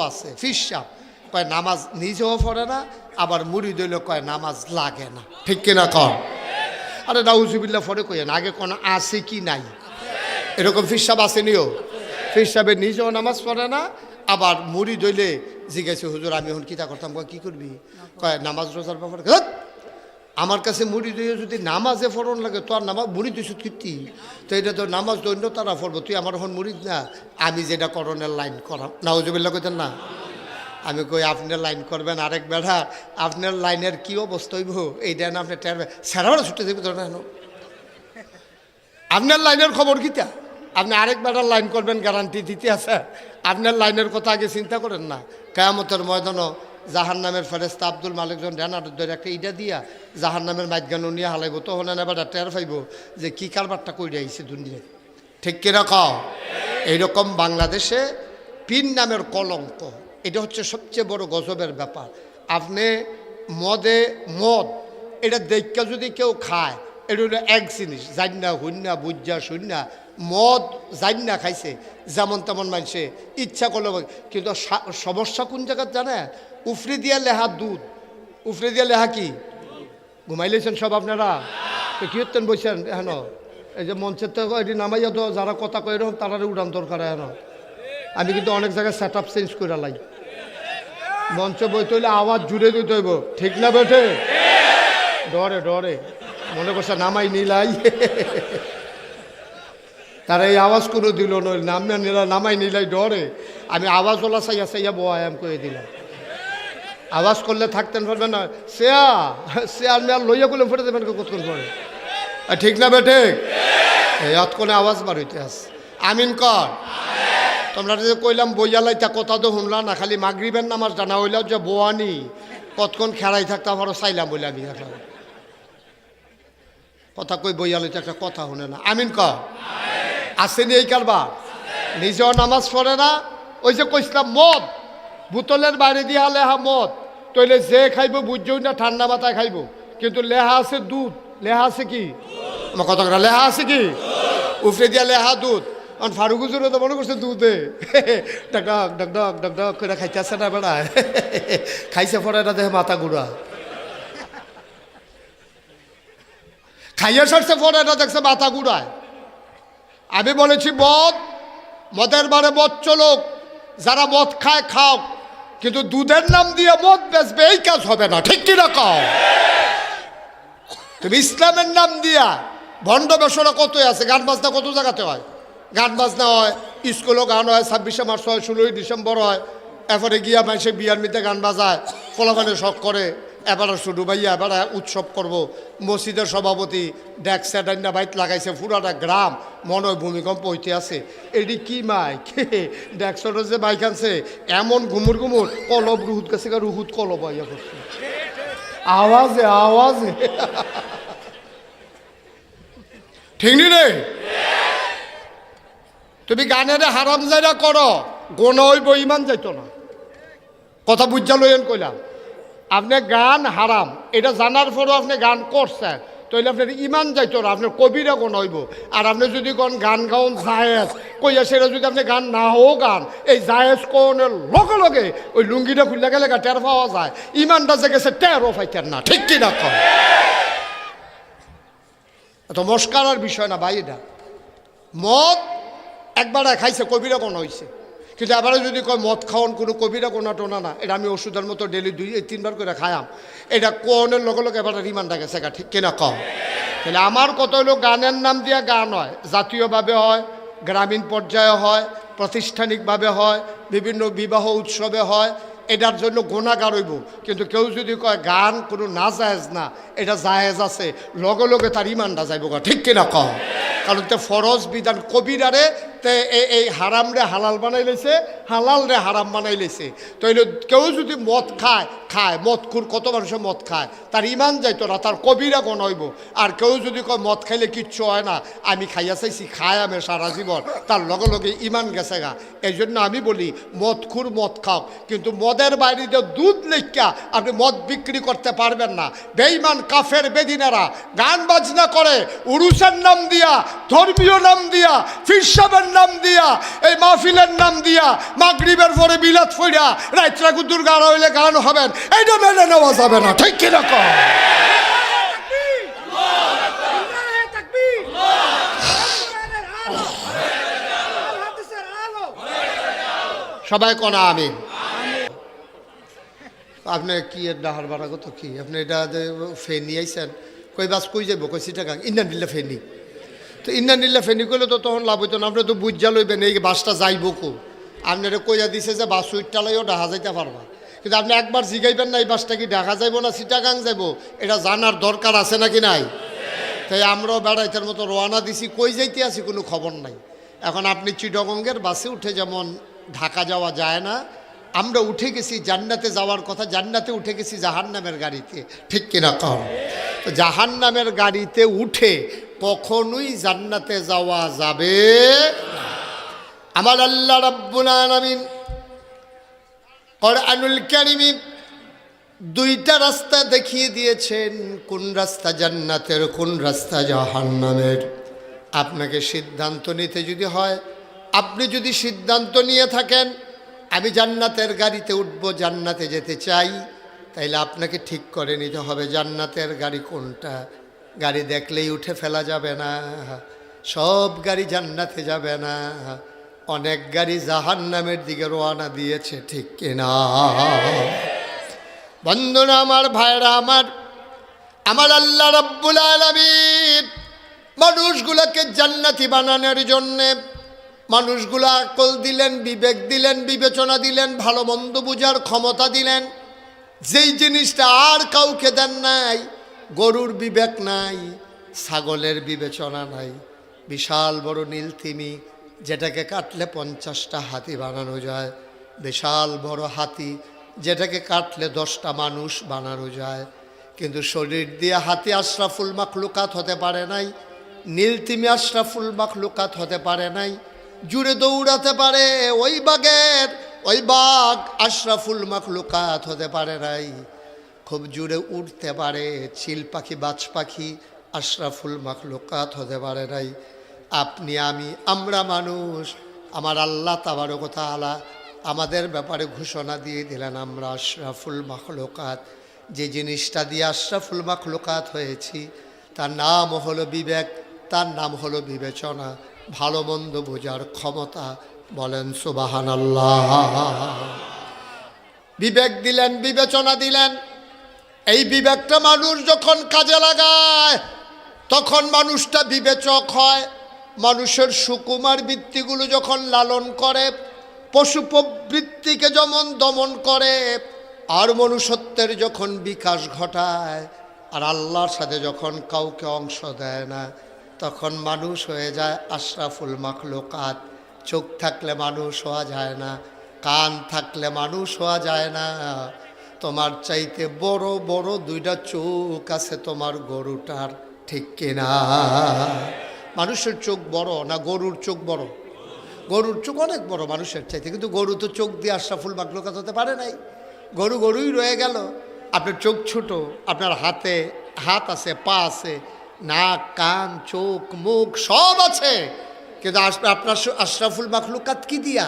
আছে ফিসাব কয় নামাজ নিজেও পড়ে না আবার মুড়ি দইলে কয় নামাজ লাগে না। ঠিক কিনা কর আরে নাউজুবিল্লা ফরে কইেন আগে কোনো আছে কি নাই? এরকম ফিসাব আছে নিও? ফিসাবে নিজেও নামাজ পড়ে না আবার মুড়ি দইলে জিজ্ঞাসা হুজুর আমি এখন কিতা করতাম? কয় কি করবি? কয় নামাজ রোজার ব্যাপারে "ধ্যাৎ, আমার কাছে মুড়ি দিয়ে যদি নামাজে ফোরন লাগে, তো আর নামাজ মুড়ি দিস কীর্তি তো? এটা তো নামাজ দৈন্য তারা পড়ব তুই আমার এখন মুড়ি না আমি যেটা করণের লাইন করাম। নাউজুবিল্লা কইতেন না? আমি কই, আপনার লাইন করবেন আরেক বেড়া, আপনার লাইনের কি অবস্থা হইব? এইটা না আপনি টের সেরাও ছুটে দেবে তো না আপনার লাইনের খবর কিতা আপনি আরেক বেটার লাইন করবেন গ্যারান্টি দিতে আছে। আপনার লাইনের কথা আগে চিন্তা করেন না। কেয়ামতের ময়দানও জাহান নামের ফেরেস্তা আব্দুল মালিকজন ড্যানার ধরে একটা ইটা দিয়া জাহান নামের মাইগানো নিয়ে হালাইব, তখন এবার টের পাইব যে কী কারবারটা কইরে আইছে দুনিয়ায়। ঠিক কিনা কও? এইরকম বাংলাদেশে পিন নামের কলঙ্ক, এটা হচ্ছে সবচেয়ে বড় গজবের ব্যাপার। আপনি মদে মদ, এটা দেখা যদি কেউ খায়, এটা হলো এক জিনিস জান্না হুন্না বুজ্জা শূন্যা মদ জান্না খাইছে, যেমন তেমন মানুষে ইচ্ছা করল কিন্তু সমস্যা কোন জায়গার জানে? উফরি দিয়া লেহা দুধ। উফরি দিয়া লেহা কি? ঘুমাইলেছেন সব আপনারা? তো কি হতেন বলছেন এখন এই যে মঞ্চের তো এটি নামাইয়া তো যারা কথা কয় এরকম তারা উড়ান দরকার হেন আমি কিন্তু অনেক জায়গায় সেট আপ চেঞ্জ করে লাই। মঞ্চ বই তৈলে আওয়াজ জুড়ে দিতে হইব। ঠিক না বেঠে? ডরে ডরে। মনে করছে নামাই নিলাই। তারা এই আওয়াজ কোনো দিল নয় নামিয়া নিলা, নামাই নিলাই ডরে। আমি আওয়াজ ওলা সাইয়া সাইয়া বয়াম করে দিলাম। আওয়াজ করলে থাকতেন পারবে না সেয়া সেয়ার মেয়ার লইয়া করলে ফেটে দেবেন কতক্ষণ পরে? ঠিক না বেঠে এই অতক্ষণে আওয়াজ বার হইতে আস আমিন কর। তোমরা যে কইলাম বইয়ালাই তা কথা তো শুনলা না, খালি মাগরিবের নামাজ জানা হইলাও যে বোয়ানি কতক্ষণ খেলাই থাকতে আমারও চাইলাম বলে আমি কথা কই বইয়ালাই তো একটা কথা শুনে না। আমিন কর। আসেনি এই কারবার? নিজেও নামাজ পড়ে না। ওই যে কইছিলাম, মদ। বোতলের বাইরে দিয়া লেহা মদ। তইলে যে খাইব বুঝছেও না, ঠান্ডা মাথায় খাইব। কিন্তু লেহা আছে দুধ। লেহা আছে কি? আমার কথা লেহা আছে কি? উফরে দিয়া লেহা দুধ। কারণ ফারুক হুজুরে তো মনে করছে দুধে। ডাক ডাক ডাক ডাক ডাক ডাক করে খাইতে আসে না বেড়া। খাইছে পরে এটা দেখে মাথা গুড়া। খাইয়া সারছে পরে এটা দেখছে মাথা গুড়ায়। আমি বলেছি, মদ, মদের বারে মদ চলুক, যারা মদ খায় খাও, কিন্তু দুধের নাম দিয়ে মদ বেচবে, এই কাজ হবে না, ঠিক কিনা কও? তুমি ইসলামের নাম দিয়া ভণ্ড বেসরা কতই আছে? গান বাজনা কত জায়গাতে হয়? গান বাজনা হয়, স্কুলও গান হয়, ছাব্বিশে মার্চ হয়, ষোলোই ডিসেম্বর হয়, এরপরে গিয়া মানুষে বিয়ার মিতে গান বাজায় ফলাফানে শখ করে। এবার শুরু ভাইয়া, এবার উৎসব করব। মসজিদের সভাপতি ড্যাক স্যাটাইনা বাইট লাগাইছে, পুরাটা গ্রাম, মনে হয় ভূমিকম্প হইতে আছে। এটি কি মাইক ড্যাকসটার যে বাইক আনছে, এমন ঘুমুর ঘুমুর, কলব রুহুত কাছে রুহুত কলব ইয়া করছে আওয়াজে আওয়াজে। ঠিক নি রে তুমি গানের হারাম জায়গা করো, গোনা হইব, ইমান যাইতো না। কথা বুঝা লইন কইলাম। আপনি গান হারাম। এটা জানার পরও আপনি গান করছেন। তাহলে আপনার ইমান যাইতো না, আপনার কবিরা কোন হইব? আর আপনি যদি কোন গান গাউন জায়েজ, কইয়া সেটা যদি আপনি গান না গান, এই জায়েজ কোনের লগে লগে ওই লুঙ্গিটা খুললে গেলে টের পাওয়া যায়। ইমানটা যে গেছে টেরও পাইতেন না, ঠিক কি কম এত মস্কারার বিষয় না ভাই এটা। মদ একবার খাইছে, কবিরা কোন হয়েছে কিন্তু এবারে যদি কয় মদ খাওয়ান, কোনো কবিরা, কোনো টোনা না, এটা আমি ওষুধের মতো ডেলি দুই তিনবার করে খায়াম এটা কোনের লগে লগে এবার রিমান্ডা গেছে গা ঠিক কিনা কম তাহলে আমার কত হলো, গানের নাম দিয়া গান হয়, জাতীয়ভাবে হয়, গ্রামীণ পর্যায়ে হয়, প্রাতিষ্ঠানিকভাবে হয়, বিভিন্ন বিবাহ উৎসবে হয়, এটার জন্য গোনাগার হইব। কিন্তু কেউ যদি কয় গান কোনো না জায়েজ না, এটা জায়েজ আছে, লগে লগে তার ইমানটা যাইব ঠিক কিনা কম কারণ তে ফরজ বিধান কবিরারে এই- হারাম রে হালাল বানাই লেছে, হালাল রে হারাম বানাই লেছে। তো এই কেউ যদি মদ খায় খায়, মদ খুর, কত মানুষে মদ খায়, তার ইমান যাইতো না, তার কবিরা গণ হইব। আর কেউ যদি কয়, মদ খাইলে কিচ্ছু হয় না, আমি খাইয়া চাইছি, খায় আমি সারা জীবন, তার লগে লগে ইমান গেছে গা। এই জন্য আমি বলি, মদ খুর, মদ খাও। কিন্তু মদের বাইরে দুধ লেখা আপনি মদ বিক্রি করতে পারবেন না। বেইমান কাফের, বেদিনারা গান বাজনা করে উরুসের নাম দিয়া, ধর্মীয় নাম দিয়া, ফিরসাবের নাম দিয়া, এই মাহফিলের নাম দিয়া মাগরিবের পরে বিলাত ফইরা রাত্রা কুদ্দুর গাড়া হইলে গান হবেন, এইটা মেনে নেওয়া যাবে না, ঠিক কীরকম কোরআনের সবাই কনা আমি আপনি কি এর ডাহার বাড়া কত কি? আপনি এটা ফেনি আইছেন, কই বাস কই যাব কই সিটাকা ইন্ডিয়ান দিল্লা ফেনি তো ইন্ডিয়ান দিল্লা ফেনি করলে তো তখন লাভ হইতো না আপনি তো বুঝা লইবেন, এই বাসটা যাইব কো? আপনারা কইয়া দিছে যে বাস উইটটা লইও ডাহা যাইতে পারবা। কিন্তু আপনি একবার জিগাইবেন না, এই বাসটা কি ঢাকা যাইব না সিটাগাং যাইব? এটা জানার দরকার আছে নাকি নাই? তাই আমরাও বেড়াইতের মতো রওনা দিছি, কই যাইতে আছি কোনো খবর নাই। এখন আপনি চিটগঙ্গের বাসে উঠে যেমন ঢাকা যাওয়া যায় না, আমরা উঠে গেছি জান্নাতে যাওয়ার কথা, জান্নাতে উঠে গেছি জাহান নামের গাড়িতে। ঠিক কিনা কম তো জাহান নামের গাড়িতে উঠে কখনোই জান্নাতে যাওয়া যাবে আমার আল্লাহ রাব্বুল আলামিন কোরআনুল কারিমে দুইটা রাস্তা দেখিয়ে দিয়েছেন, কোন রাস্তা জান্নাতের, কোন রাস্তা জাহান্নামের। আপনাকে সিদ্ধান্ত নিতে যদি হয়, আপনি যদি সিদ্ধান্ত নিয়ে থাকেন, আমি জান্নাতের গাড়িতে উঠব, জান্নাতে যেতে চাই, তাইলে আপনাকে ঠিক করে নিতে হবে জান্নাতের গাড়ি কোনটা। গাড়ি দেখলেই উঠে ফেলা যাবে না। সব গাড়ি জান্নাতে যাবে না। অনেক গাড়ি জাহান্নামের দিকে রওনা দিয়েছে, ঠিক কিনা? বন্ধুরা, আমার ভাইরা, আমার আমার আল্লাহ রব্বুল আলমিন মানুষগুলোকে জান্নাতি বানানোর জন্যে মানুষগুলো আকল দিলেন, বিবেক দিলেন, বিবেচনা দিলেন, ভালো মন্দ বুঝার ক্ষমতা দিলেন। যেই জিনিসটা আর কাউকে দেন নাই গরুর বিবেক নাই, ছাগলের বিবেচনা নাই। বিশাল বড় নীলতিমি যেটাকে কাটলে পঞ্চাশটা হাতি বানানো যায়। বিশাল বড় হাতি যেটাকে কাটলে দশটা মানুষ বানানো যায়। কিন্তু শরীর দিয়ে হাতি আশরাফুল মাখলুকাত হতে পারে নাই নীলতিমি আশরাফুল মাখলুকাত হতে পারে নাই। জুড়ে দৌড়াতে পারে ওই বাঘের, ওই বাঘ আশরাফুল মাখলুকাত হতে পারে নাই। খুব জুড়ে উঠতে পারে, চিল পাখি, বাজ পাখি, আশরাফুল মাখলুকাত হতে পারে নাই। আপনি, আমি, আমরা মানুষ, আমার আল্লাহ তাবারকতা আলা আমাদের ব্যাপারে ঘোষণা দিয়ে দিলেন আমরা আশরাফুল মাখলুকাত। যে জিনিসটা দিয়ে আশরাফুল মাখলুকাত হয়েছি, তার নাম হলো বিবেক, তার নাম হলো বিবেচনা। ভালো মন্দ বোঝার ক্ষমতা বলেন সুবাহান আল্লাহ বিবেক দিলেন, বিবেচনা দিলেন এই বিবেকটা মানুষ যখন কাজে লাগায়, তখন মানুষটা বিবেচক হয়। মানুষের সুকুমার বৃত্তিগুলো যখন লালন করে, পশু প্রবৃত্তিকে যেমন দমন করে, আর মনুষ্যত্বের যখন বিকাশ ঘটায়, আর আল্লাহর সাথে যখন কাউকে অংশ দেয় না, তখন মানুষ হয়ে যায় আশরাফুল মাখলুকাত। চোখ থাকলে মানুষ হওয়া যায় না, কান থাকলে মানুষ হওয়া যায় না। তোমার চাইতে বড় বড় দুইটা চোখ আছে তোমার গরুটার, ঠিক কিনা? মানুষের চোখ বড় না গরুর চোখ বড়? গরুর চোখ অনেক বড় মানুষের চাইতে, কিন্তু গরু তো চোখ দিয়ে আশরাফুল মাকলুকাত হতে পারে নাই। গরু গরুই রয়ে গেল। আপনার চোখ ছোট, আপনার হাতে হাত আছে, পা আছে, নাক, কান, চোখ, মুখ সব আছে। কিন্তু আপনার আশরাফুল মাখলুকাত কি দিয়া?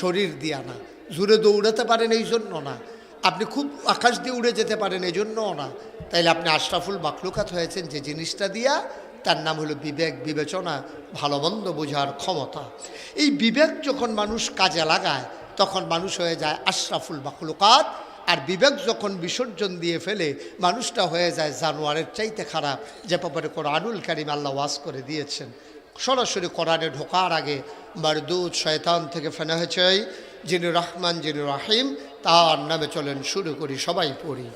শরীর দিয়া না। জুড়ে দৌড়াতে পারেন এই জন্য না। আপনি খুব আকাশ দিয়ে উড়ে যেতে পারেন এই জন্যও না। তাইলে আপনি আশরাফুল মাখলুকাত হয়েছেন যে জিনিসটা দিয়া, তার নাম হলো বিবেক বিবেচনা ভালো মন্দ বোঝার ক্ষমতা। এই বিবেক যখন মানুষ কাজে লাগায়, তখন মানুষ হয়ে যায় আশরাফুল মাখলুকাত, আর বিবেক যখন বিসর্জন দিয়ে ফেলে, মানুষটা হয়ে যায় জানোয়ারের চাইতে খারাপ, যে ব্যাপারে কোরআনুল কারিম আল্লাহ ওয়াজ করে দিয়েছেন। সরাসরি কোরআনে ঢোকার আগে, মারদুদ শয়তান থেকে ফেনা হয়েছে যিনি রহমান, যিনি রাহিম তার নামে চলেন শুরু করি সবাই পড়ি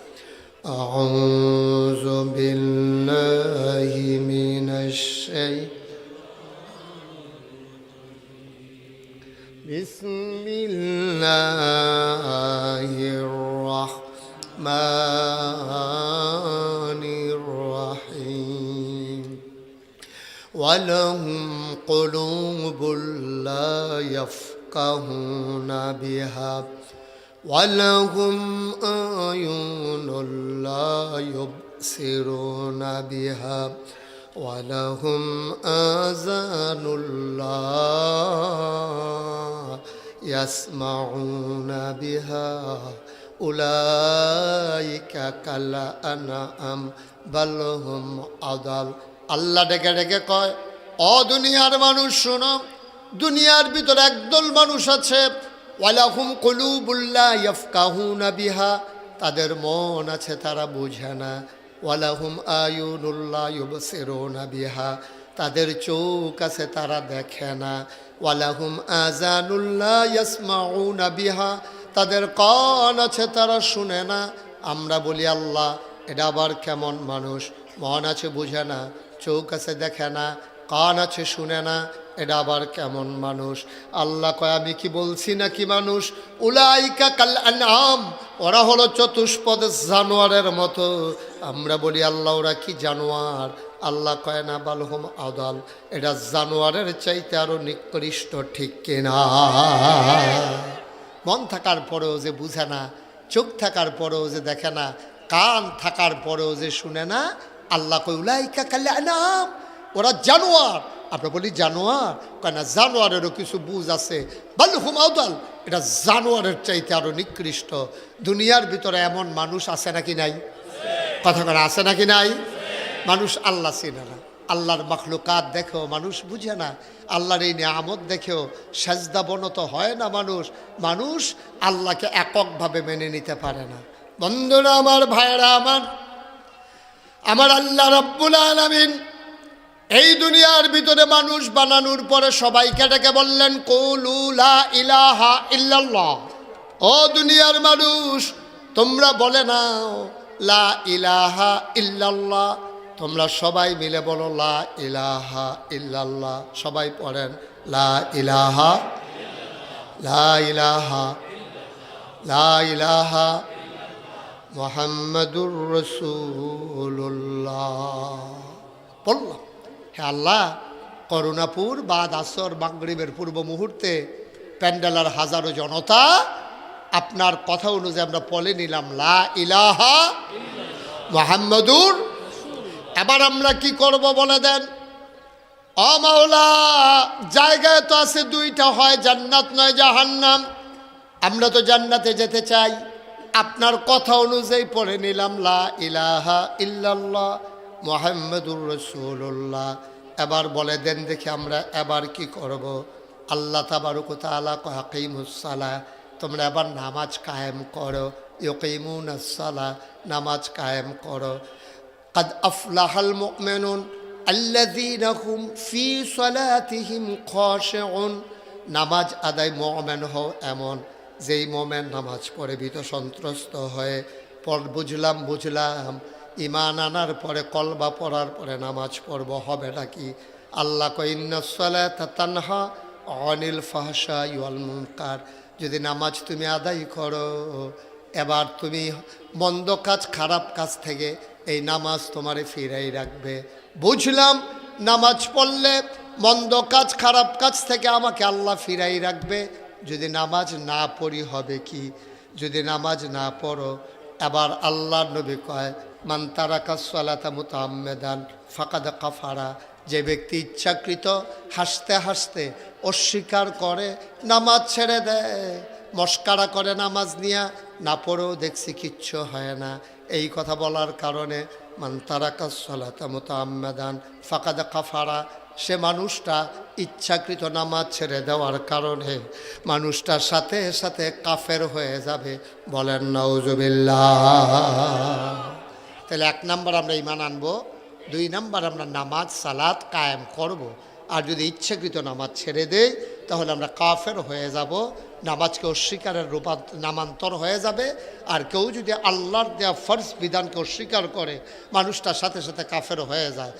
أعوذ بالله من الشيطان بسم الله الرحمن الرحيم ولهم قلوب لا يفقهون بها ولهم أعين لا يبصرون بها ولهم آذان الله يسمعون بها أولئك كالأنعام بل هم أضل আল্লাহ ডেকে ডেকে কয় অ দুনিয়ার মানুষ শোনো দুনিয়ার ভিতরে একদল মানুষ আছে ওয়ালাহুম কলুবুল্লাহ ইয়াফকাহুনা বিহা। তাদের মন আছে, তারা বুঝে না। ওয়ালাহুম আয়ুনুল্লাহ ইউবসিরুনা বিহা। তাদের চোখ আছে, তারা দেখে না। ওয়ালাহুম আজানুল্লাহ ইয়াসমাউনা বিহা। তাদের কান আছে, তারা শুনে না। আমরা বলি, আল্লাহ, এটা আবার কেমন মানুষ? মন আছে, বুঝে না। চোখ আছে, দেখে না। কান আছে, শুনে না। এটা আবার কেমন মানুষ? আল্লাহ কয়, আমি কি বলছি না কি মানুষ? উলাইকা কাল আনাম ওরা হলো চতুষ্পদ জানোয়ারের মতো। আমরা বলি, আল্লাহ, ওরা কি জানোয়ার? আল্লাহ কয়, না বালহম আদাল। এটা জানোয়ারের চাইতে আরও নিকৃষ্ট, ঠিক কিনা? মন থাকার পরেও যে বুঝে না, চোখ থাকার পরেও যে দেখে না, কান থাকার পরেও যে শুনে না, আল্লাহ কই উলাইকা কাল্লা নাম ওরা জানোয়ার। আমরা বলি জানোয়ার? কেন জানোয়ারেরও কিছু বুঝ আছে। বাল্লু হুমাউদাল এটা জানোয়ারের চাইতে আরও নিকৃষ্ট। দুনিয়ার ভিতরে এমন মানুষ আছে নাকি নাই? কথা করা আছে নাকি নাই? মানুষ আল্লাহ চিনে না। আল্লাহর মখলুকাত দেখেও মানুষ বুঝে না। আল্লাহর এই নিয়ামত দেখেও সাজদা বনত হয় না মানুষ। মানুষ আল্লাহকে এককভাবে মেনে নিতে পারে না। বন্ধুরা, আমার ভাইয়েরা, আমার আমার আল্লাহ রব্বুল আলমিন এই দুনিয়ার ভিতরে মানুষ বানানোর পরে সবাইকে ডেকে বললেন কৌলুলা ইলাহা ইল্লাল্লাহ। ও দুনিয়ার মানুষ, তোমরা বলে নাও, লা ইলাহা ইল্লাল্লাহ। তোমরা সবাই মিলে বলো, লা ইলাহা ইল্লাল্লাহ। সবাই পড়েন, লা ইলাহা লা ইলাহা লা ইলাহা মোহাম্মদুর রসুল্লাহ বললাম। হে আল্লাহ, করুণাপুর বাদ আসর মাগরিবের পূর্ব মুহূর্তে প্যান্ডেলার হাজারো জনতা, আপনার কথা অনুযায়ী আমরা পলে নিলাম, লা ইলাহা মোহাম্মদুর এবার আমরা কি করব বলে দেন? অমাওলা জায়গায় তো আছে দুইটা, হয় জান্নাত, নয় জাহান্নাম। আমরা তো জান্নাতে যেতে চাই। আপনার কথা অনুযায়ী পড়ে নিলাম, লা ইলাহা ইল্লাল্লাহ। মোহাম্মদুর রসুল্লাহ এবার বলে দেন দেখি আমরা এবার কি করব আল্লাহ তাবারুক তালা হাকিমুসালা তোমরা এবার নামাজ কায়েম করো ইয়কিমুন সালা নামাজ কায়েম করো قد أفلح المؤمنون الذين هم في صلاتهم خاشعون নামাজ আদায় মোমেন হও এমন যেই মোমেন নামাজ পড়ে ভীত সন্ত্রস্ত হয়ে পর বুঝলাম বুঝলাম ইমান আনার পরে, কলবা পড়ার পরে নামাজ পড়ব হবে নাকি আল্লাহ কইন্নসলা অনিল ফাহসা ইউল মুনকার। যদি নামাজ তুমি আদায় করো, এবার তুমি মন্দ কাজ, খারাপ কাজ থেকে এই নামাজ তোমারে ফিরাই রাখবে। বুঝলাম, নামাজ পড়লে মন্দ কাজ, খারাপ কাজ থেকে আমাকে আল্লাহ ফিরাই রাখবে। যদি নামাজ না পড়ি হবে কি? যদি নামাজ না পড়ো, এবার আল্লাহ নবী কয় মান তারাকা সালাতা মুতাম্মেদান, ফাকাদ কাফারা। যে ব্যক্তি ইচ্ছাকৃত হাসতে হাসতে অস্বীকার করে, নামাজ ছেড়ে দেয়, মস্কারা করে নামাজ নিয়া, না পড়েও দেখছি কিচ্ছু হয় না। এই কথা বলার কারণে মান তারাকা সালাতা মুতাম্মেদান, ফাকাদ কাফারা, সে মানুষটা ইচ্ছাকৃত নামাজ ছেড়ে দেওয়ার কারণে মানুষটার সাথে সাথে কাফের হয়ে যাবে। বলেন নওজবিল্লাহ তাহলে এক নাম্বার আমরা ইমান আনব, দুই নাম্বার আমরা নামাজ, সালাত কায়েম করব। আর যদি ইচ্ছাকৃত নামাজ ছেড়ে দেই, তাহলে আমরা কাফের হয়ে যাব, নামাজকে অস্বীকারের রূপান্ত নামান্তর হয়ে যাবে আর কেউ যদি আল্লাহর দেয়া ফর্জ বিধানকে অস্বীকার করে মানুষটার সাথে সাথে কাফের হয়ে যায়